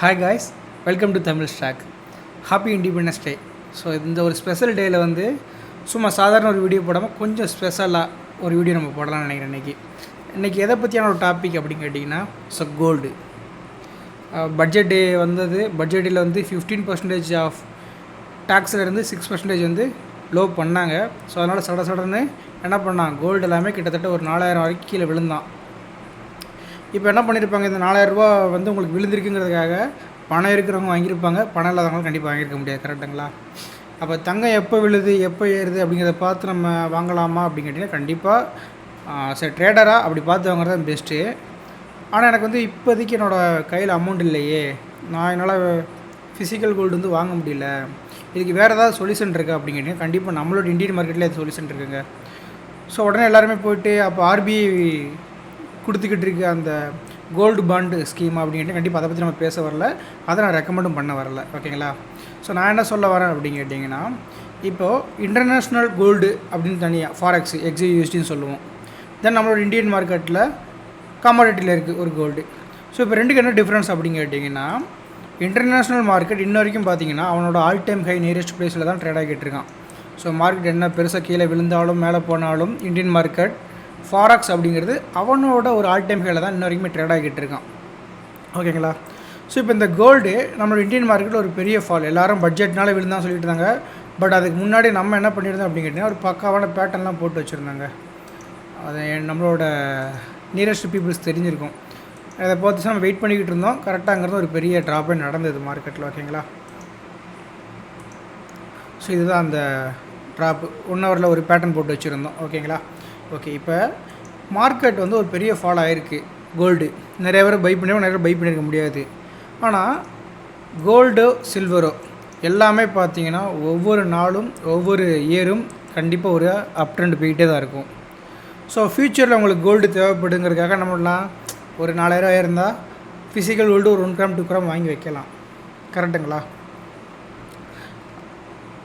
Hi guys welcome to Tamil stock happy independence day so இந்த ஒரு special டேயில் வந்து சும்மா சாதாரண ஒரு வீடியோ போடாமல் கொஞ்சம் ஸ்பெஷலாக ஒரு வீடியோ நம்ம போடலாம்னு நினைக்கிறேன் இன்றைக்கி இன்றைக்கி எதை பற்றியான ஒரு டாபிக் அப்படின்னு கேட்டிங்கன்னா ஸோ கோல்டு பட்ஜெட் டே வந்தது. பட்ஜெட் டேயில் வந்து ஃபிஃப்டீன் பர்சன்டேஜ் ஆஃப் இருந்து சிக்ஸ் பர்சன்டேஜ் வந்து லோ பண்ணாங்க. ஸோ அதனால் சட சடன்னு என்ன பண்ணான்? கோல்டு எல்லாமே கிட்டத்தட்ட ஒரு நாலாயிரம் வரைக்கும் கீழே விழுந்தான். இப்போ என்ன பண்ணியிருப்பாங்க இந்த நாலாயிரரூபா வந்து உங்களுக்கு விழுந்திருக்குங்கிறதுக்காக பணம் இருக்கிறவங்க வாங்கியிருப்பாங்க. பணம் இல்லாதவங்களும் கண்டிப்பாக வாங்கியிருக்க முடியாது கரெக்டுங்களா? அப்போ தங்கம் எப்போ விழுது எப்போ ஏறுது அப்படிங்கிறத பார்த்து நம்ம வாங்கலாமா அப்படின்னு கேட்டிங்கன்னா கண்டிப்பாக சரி ட்ரேடராக அப்படி பார்த்து வாங்குறது தான் பெஸ்ட்டு ஆனால் எனக்கு வந்து இப்போதைக்கு என்னோடய கையில் அமௌண்ட் இல்லையே. நான் என்னால் ஃபிசிக்கல் கோல்டு வந்து வாங்க முடியல. இதுக்கு வேறு ஏதாவது சொல்யூஷன் இருக்குது அப்படின்னு கண்டிப்பாக நம்மளோட இந்தியன் மார்க்கெட்டில் அது சொல்யூஷன் இருக்குங்க. ஸோ உடனே எல்லாருமே போயிட்டு அப்போ ஆர்பிஐ கொடுத்துக்கிட்டு இருக்க அந்த கோல்டு பாண்டு ஸ்கீம் அப்படின்ட்டு கண்டிப்பாக அதை பற்றி நம்ம பேச வரல. அதை நான் ரெக்கமெண்டும் பண்ண வரல. ஓகேங்களா? ஸோ நான் என்ன சொல்ல வரேன் அப்படின்னு கேட்டிங்கன்னா இப்போது இன்டர்நேஷ்னல் கோல்டு அப்படின்னு தனியாக ஃபாரெக்ஸ் எக்ஸியூஎஸ்டின்னு சொல்லுவோம். தென் நம்மளோட இந்தியன் மார்க்கெட்டில் கமாடிட்டியில் இருக்குது ஒரு கோல்டு ஸோ இப்போ ரெண்டுக்கு என்ன டிஃப்ரென்ஸ் அப்படின்னு கேட்டிங்கன்னா இன்டர்நேஷ்னல் மார்க்கெட் இன்ன வரைக்கும் பார்த்தீங்கன்னா அவனோட ஆல் டைம் ஹை நியரஸ்ட் பிளேஸில் தான் ட்ரேட் ஆகிட்டு இருக்கான். ஸோ மார்க்கெட் என்ன பெருசாக கீழே விழுந்தாலும் மேலே போனாலும் இந்தியன் மார்க்கெட் ஃபாராக்ஸ் அப்படிங்கிறது அவனோட ஒரு ஆல் டைம் ஹையில் தான் இன்ன வரைக்குமே ட்ரேட் ஆகிட்டு இருக்கான். ஓகேங்களா ஸோ இப்போ இந்த கோல்டு நம்மளோட இந்தியன் மார்க்கெட்டில் ஒரு பெரிய ஃபால் எல்லாரும் பட்ஜெட்னால விழுந்தான் சொல்லிட்டு இருந்தாங்க. பட் அதுக்கு முன்னாடி நம்ம என்ன பண்ணியிருந்தோம் அப்படின்னு கேட்டிங்கன்னா ஒரு பக்காவான பேட்டர்ன்லாம் போட்டு வச்சுருந்தாங்க. அது நம்மளோட நியரஸ்ட் பீப்புள்ஸ் தெரிஞ்சிருக்கும். அதை பார்த்து நம்ம வெயிட் பண்ணிக்கிட்டு இருந்தோம். கரெக்டாங்கிறது ஒரு பெரிய ட்ராப்பே நடந்தது மார்க்கெட்டில் ஓகேங்களா ஸோ இதுதான் அந்த ட்ராப் ஒன் ஹவரில் ஒரு பேட்டர்ன் போட்டு வச்சுருந்தோம். ஓகேங்களா ஓகே இப்போ மார்க்கெட் வந்து ஒரு பெரிய ஃபால் ஆகிருக்கு கோல்டு நிறைய பேர் பை பண்ணி நிறைய பை பண்ணியிருக்க முடியாது. ஆனால் கோல்டோ சில்வரோ எல்லாமே பார்த்தீங்கன்னா ஒவ்வொரு நாளும் ஒவ்வொரு இயரும் கண்டிப்பாக ஒரு அப் ட்ரெண்ட் போயிட்டே தான் இருக்கும். ஸோ ஃப்யூச்சரில் உங்களுக்கு கோல்டு தேவைப்படுங்கிறதுக்காக நம்மளாம் ஒரு நாலாயிரம் இருந்தால் ஃபிசிக்கல் கோல்டு ஒரு ஒன் கிராம் டூ கிராம் வாங்கி வைக்கலாம். கரெக்டுங்களா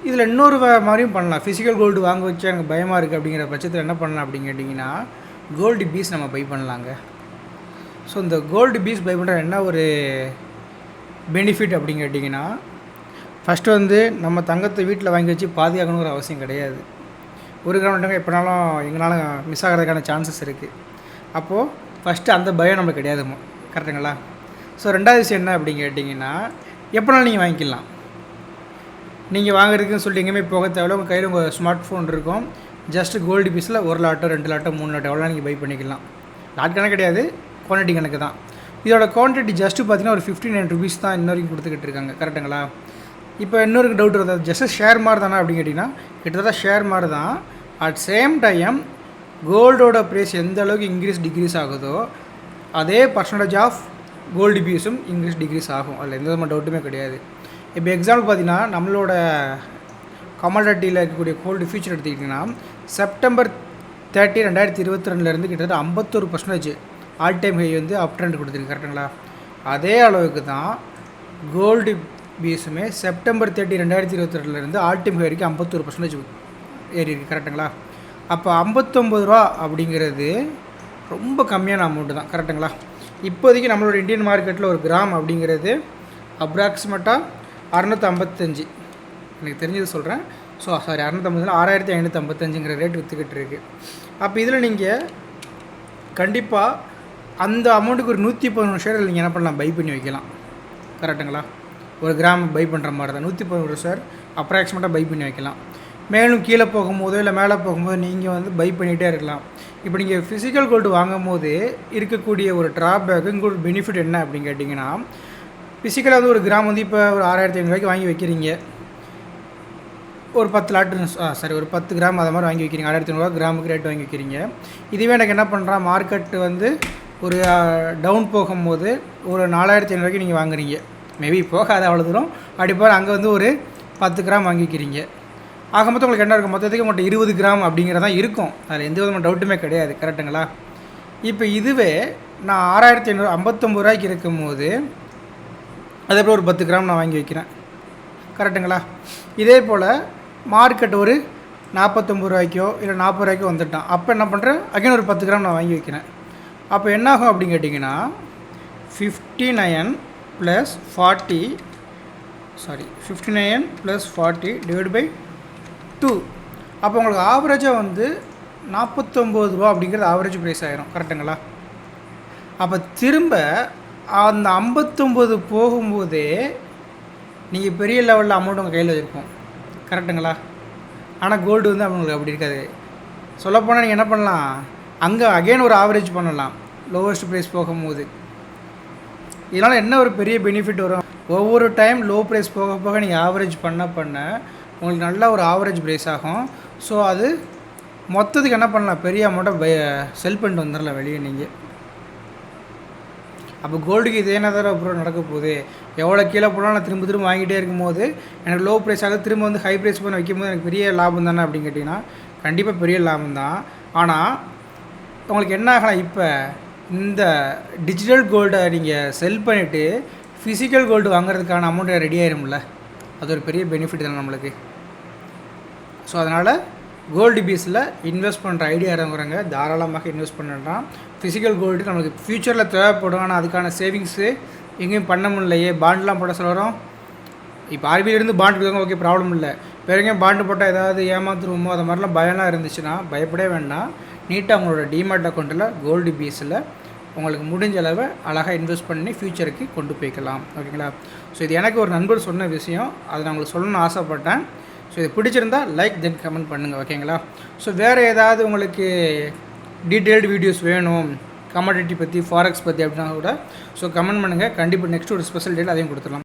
இதில் இன்னொரு மாதிரியும் பண்ணலாம். ஃபிசிக்கல் கோல்டு வாங்க வச்சு எனக்கு பயமாக இருக்குது அப்படிங்கிற பட்சத்தில் என்ன பண்ணலாம் அப்படின்னு கேட்டிங்கன்னா கோல்டு பீஸ் நம்ம பை பண்ணலாங்க. ஸோ இந்த கோல்டு பீஸ் பை பண்ணுற என்ன ஒரு பெனிஃபிட் அப்படின்னு கேட்டிங்கன்னா ஃபஸ்ட்டு வந்து நம்ம தங்கத்தை வீட்டில் வாங்கி வச்சு பாதுகாக்கணுங்கிற அவசியம் கிடையாது. ஒரு கிராம் தங்கம் எப்போனாலும் எங்களாலும் மிஸ் ஆகிறதுக்கான சான்சஸ் இருக்குது அப்போது ஃபஸ்ட்டு அந்த பயம் நம்மளுக்கு கிடையாது கரெக்டுங்களா ஸோ ரெண்டாவது விஷயம் என்ன அப்படின்னு கேட்டிங்கன்னா எப்போனாலும் நீங்கள் வாங்கிக்கலாம். நீங்கள் வாங்குறதுக்குன்னு சொல்லிட்டு எங்கேயுமே போக தேவையில்ல. உங்கள் கையில் உங்கள் ஸ்மார்ட் ஃபோன் இருக்கும். ஜஸ்ட் கோல்டு பீஸில் ஒரு லாட்டோ ரெண்டு லாட்டோ மூணு லாட்டோ எவ்வளோ நீங்கள் பை பண்ணிக்கலாம். லாட் கணக்கு கிடையாது. குவான்டிட்டி கணக்கு தான். இதோட குவான்டிட்டி ஜஸ்ட்டு பார்த்தீங்கன்னா ஒரு ஃபிஃப்டி நைன் ருபீஸ் தான் இன்ன வரைக்கும் கொடுத்துக்கிட்டு இருக்காங்க. கரெக்டுங்களா இப்போ இன்னொரு டவுட் வருது. ஜஸ்ட் ஷேர் மாதிரி தானே அப்படின்னு கேட்டிங்கன்னா கிட்டத்தட்ட ஷேர் மாதிரி தான். அட் சேம் டைம் கோல்டோட ப்ரைஸ் எந்த அளவுக்கு இன்க்ரீஸ் டிக்ரீஸ் ஆகுதோ அதே பர்சன்டேஜ் ஆஃப் கோல்டு பீஸும் இன்க்ரீஸ் டிக்ரீஸ் ஆகும். அதில் எந்த விதமான டவுட்டுமே கிடையாது. இப்போ எக்ஸாம்பிள் பார்த்தீங்கன்னா நம்மளோட கமாடிட்டியில் இருக்கக்கூடிய கோல்டு ஃபியூச்சர் எடுத்துக்கிட்டிங்கன்னா செப்டம்பர் தேர்ட்டி ரெண்டாயிரத்தி இருபத்தி ரெண்டுலேருந்து கிட்டத்தட்ட ஐம்பத்தொரு பர்சன்டேஜ் ஆல் டைம் ஹை வந்து அப் ட்ரெண்ட் கொடுத்துருக்கு கரெக்டுங்களா அதே அளவுக்கு தான் கோல்டு பீஸுமே செப்டம்பர் தேர்ட்டி ரெண்டாயிரத்தி இருபத்தி ரெண்டுலேருந்து ஆல் டைம் ஹை வரைக்கும் ஐம்பத்தொரு பர்சன்டேஜ் ஏறி இருக்குது கரெக்டுங்களா அப்போ ஐம்பத்தொம்பது ரூபா அப்படிங்கிறது ரொம்ப கம்மியான அமௌண்ட்டு தான் கரெக்டுங்களா இப்போதைக்கு நம்மளோட இந்தியன் மார்க்கெட்டில் ஒரு கிராம் அப்படிங்கிறது அப்ராக்சிமேட்டாக அறநூற்றி ஐம்பத்தஞ்சு எனக்கு தெரிஞ்சது சொல்கிறேன் ஸோ சாரி அறநூற்றம்பதுல ஆறாயிரத்தி ஐநூற்றி ஐம்பத்தஞ்சுங்கிற ரேட் விற்றுக்கிட்டு இருக்கு. அப்போ இதில் நீங்கள் கண்டிப்பாக அந்த அமௌண்ட்டுக்கு ஒரு நூற்றி பதினொன்று ஷேர் நீங்கள் என்ன பண்ணலாம்? பை பண்ணி வைக்கலாம். கரெக்டுங்களா ஒரு கிராம் பை பண்ணுற மாதிரி தான். நூற்றி பதினொரு ஷேர் அப்ராக்சிமேட்டாக பை பண்ணி வைக்கலாம். மேலும் கீழே போகும்போதோ இல்லை மேலே போகும்போது நீங்கள் வந்து பை பண்ணிகிட்டே இருக்கலாம். இப்போ நீங்கள் ஃபிசிக்கல் கோல்டு வாங்கும் போது இருக்கக்கூடிய ஒரு ட்ராபேக்கு இங்கே ஒரு பெனிஃபிட் என்ன அப்படின்னு கேட்டிங்கன்னா ஃபிசிக்கலாக வந்து ஒரு கிராம் வந்து இப்போ ஒரு ஆறாயிரத்தி ஐநூறுவாய்க்கு வாங்கி வைக்கிறீங்க. ஒரு பத்து லாட்டு ஆ சரி ஒரு பத்து கிராம் அதை மாதிரி வாங்கி வைக்கிறீங்க. ஆயிரத்தி ஐநூறுரூவா கிராமுக்கு ரேட் வாங்கி வைக்கிறீங்க. இதுவே எனக்கு என்ன பண்ணுறான் மார்க்கெட் வந்து ஒரு டவுன் போகும்போது ஒரு நாலாயிரத்தி ஐநூறுவாய்க்கு நீங்கள் வாங்குறீங்க. மேபி போகாத அவ்வளோ தூரம். அப்படி போகிற அங்கே வந்து ஒரு பத்து கிராம் வாங்கிக்கிறீங்க ஆக மொத்தம் உங்களுக்கு என்ன இருக்கும்? மொத்தத்துக்கு மட்டும் இருபது கிராம் அப்படிங்கிறதான் இருக்கும். அதில் எந்த விதமான டவுட்டுமே கிடையாது. கரெக்டுங்களா இப்போ இதுவே நான் ஆறாயிரத்தி ஐநூறு ஐம்பத்தொம்பது ரூபாய்க்கு இருக்கும்போது அதே போல் ஒரு பத்து கிராம் நான் வாங்கி வைக்கிறேன். கரெக்டுங்களா? இதே போல் மார்க்கெட் ஒரு நாற்பத்தொம்பது ரூபாய்க்கோ இல்லை நாற்பது ரூபாய்க்கோ வந்துட்டான். அப்போ என்ன பண்ணுறேன் அகைன் ஒரு பத்து கிராம் நான் வாங்கி வைக்கிறேன். அப்போ என்னாகும் அப்படின்னு கேட்டிங்கன்னா fifty nine plus forty sorry fifty nine plus forty divide by two அப்போ உங்களுக்கு ஆவரேஜாக வந்து நாற்பத்தொம்போது ரூபா அப்படிங்கிறது ஆவரேஜ் ப்ரைஸ் ஆகிரும் கரெக்டுங்களா? அப்போ திரும்ப அந்த ஐம்பத்தொம்போது போகும்போதே நீங்கள் பெரிய லெவலில் அமௌண்ட் உங்கள் கையில் வச்சுருப்போம். கரெக்டுங்களா ஆனால் கோல்டு வந்து அவங்களுக்கு அப்படி இருக்காது. சொல்லப்போனால் நீங்கள் என்ன பண்ணலாம்? அங்கே அகைன் ஒரு ஆவரேஜ் பண்ணலாம். லோவஸ்ட் ப்ரைஸ் போகும்போது. இதனால் என்ன ஒரு பெரிய பெனிஃபிட் வரும்? ஒவ்வொரு டைம் லோ ப்ரைஸ் போக போக நீங்கள் ஆவரேஜ் பண்ண பண்ண உங்களுக்கு நல்ல ஒரு ஆவரேஜ் ப்ரைஸ் ஆகும். ஸோ அது மொத்தத்துக்கு என்ன பண்ணலாம்? பெரிய அமௌண்ட்டை செல் பண்ணிட்டு வந்துடலாம் வெளியே நீங்கள் அப்போ கோல்டுக்கு இதே என்ன தடவை அப்புறம் நடக்க போகுது? எவ்வளோ கீழே போனாலும் நான் திரும்ப திரும்ப வாங்கிட்டே இருக்கும்போது எனக்கு லோ ப்ரைஸ் ஆக திரும்ப வந்து ஹை ப்ரைஸ் பண்ண வைக்கும்போது எனக்கு பெரிய லாபம் தானே அப்படின்னு கேட்டிங்கன்னா கண்டிப்பாக பெரிய லாபம் தான். ஆனால் உங்களுக்கு என்ன ஆகலாம் இப்போ? இந்த டிஜிட்டல் கோல்டை நீங்கள் செல் பண்ணிவிட்டு ஃபிசிக்கல் கோல்டு வாங்குறதுக்கான அமௌண்ட் ரெடி ஆயிரும்ல அது ஒரு பெரிய பெனிஃபிட் தானே நம்மளுக்கு. ஸோ அதனால் கோல்டு பீஸில் இன்வெஸ்ட் பண்ணுற ஐடியா இருக்கிறவங்க தாராளமாக இன்வெஸ்ட் பண்ணலாம் ஃபிசிக்கல் கோல்டு நமக்கு ஃப்யூச்சரில் தேவைப்படும். ஆனால் அதுக்கான சேவிங்ஸு எங்கேயும் பண்ண முடியலையே. பாண்ட்லாம் போட சொல்கிறோம் இப்போ ஆர்பிஐலேருந்து இருந்து பாண்ட் கொடுக்காங்க ஓகே ப்ராப்ளம் இல்லை. வேற எங்கேயும் பாண்டு போட்டால் ஏதாவது ஏமாத்துருமோ அது மாதிரிலாம் பயம்லாம் இருந்துச்சுன்னா பயப்படவே வேண்டாம். நீட்டாக உங்களோட டிமார்ட் அக்கௌண்ட்டில் கோல்டு பீஸில் உங்களுக்கு முடிஞ்ச அளவை அழகாக இன்வெஸ்ட் பண்ணி ஃப்யூச்சருக்கு கொண்டு போய்க்கலாம். ஓகேங்களா ஸோ இது எனக்கு ஒரு நண்பர் சொன்ன விஷயம். அதை நான் உங்களுக்கு சொல்லணும்னு ஆசைப்பட்டேன். ஸோ இது பிடிச்சிருந்தா லைக் தென் கமெண்ட் பண்ணுங்கள் ஓகேங்களா ஸோ வேறு ஏதாவது உங்களுக்கு டீட்டெயில்டு வீடியோஸ் வேணும் கமாடிட்டி பற்றி ஃபாரெக்ஸ் பற்றி அப்படின்னா கூட ஸோ கமெண்ட் பண்ணுங்கள் கண்டிப்பாக நெக்ஸ்ட் ஒரு ஸ்பெஷல் டேட் அதையும் கொடுத்துடலாம்.